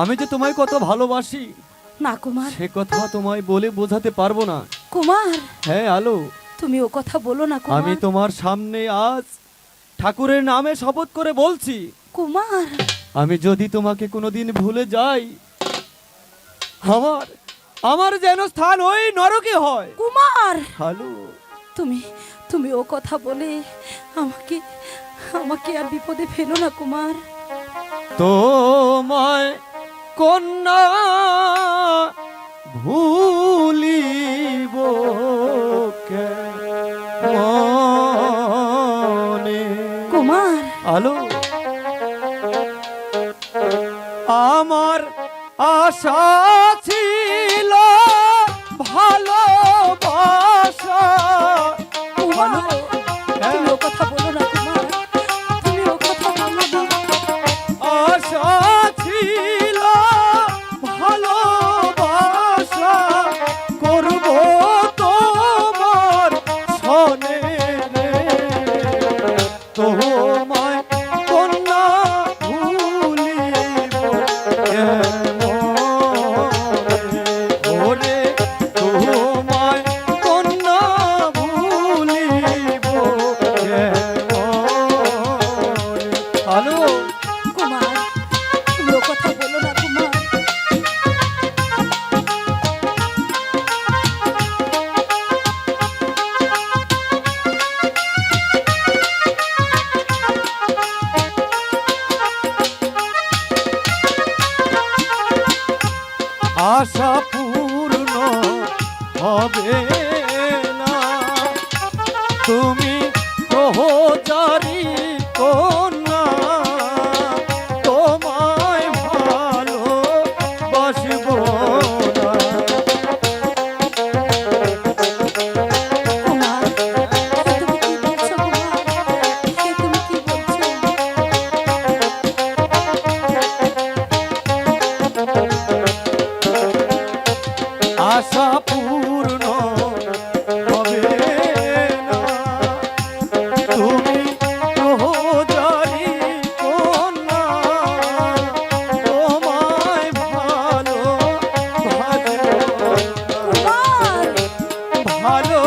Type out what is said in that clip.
আমি যে তোমায় কত ভালোবাসি না কুমার। সে কথা তোমায় বলে বোঝাতে পারব না। কুমার। হ্যাঁ আলো। তুমি ও কথা বলো না কুমার। আমি তোমার সামনে আজ ঠাকুরের নামে শপথ করে বলছি। কুমার। আমি যদি তোমাকে কোনোদিন ভুলে যাই আমার আমার যেন স্থান ওই নরকে হয়। কুমার। হ্যালো তুমি তুমি ও কথা বলে আমাকে আমাকে আর বিপদে ফেলো না কুমার। তোমায় কন্যা ভুলিব কুমার। আলো। আমার আশা ছিল ভালোবাসা পূর্ণ হবে না। তুমি প্রহচারী পূর্ণ হবে না তুমি প্রহচারী কন্যা তোমায় ভালো।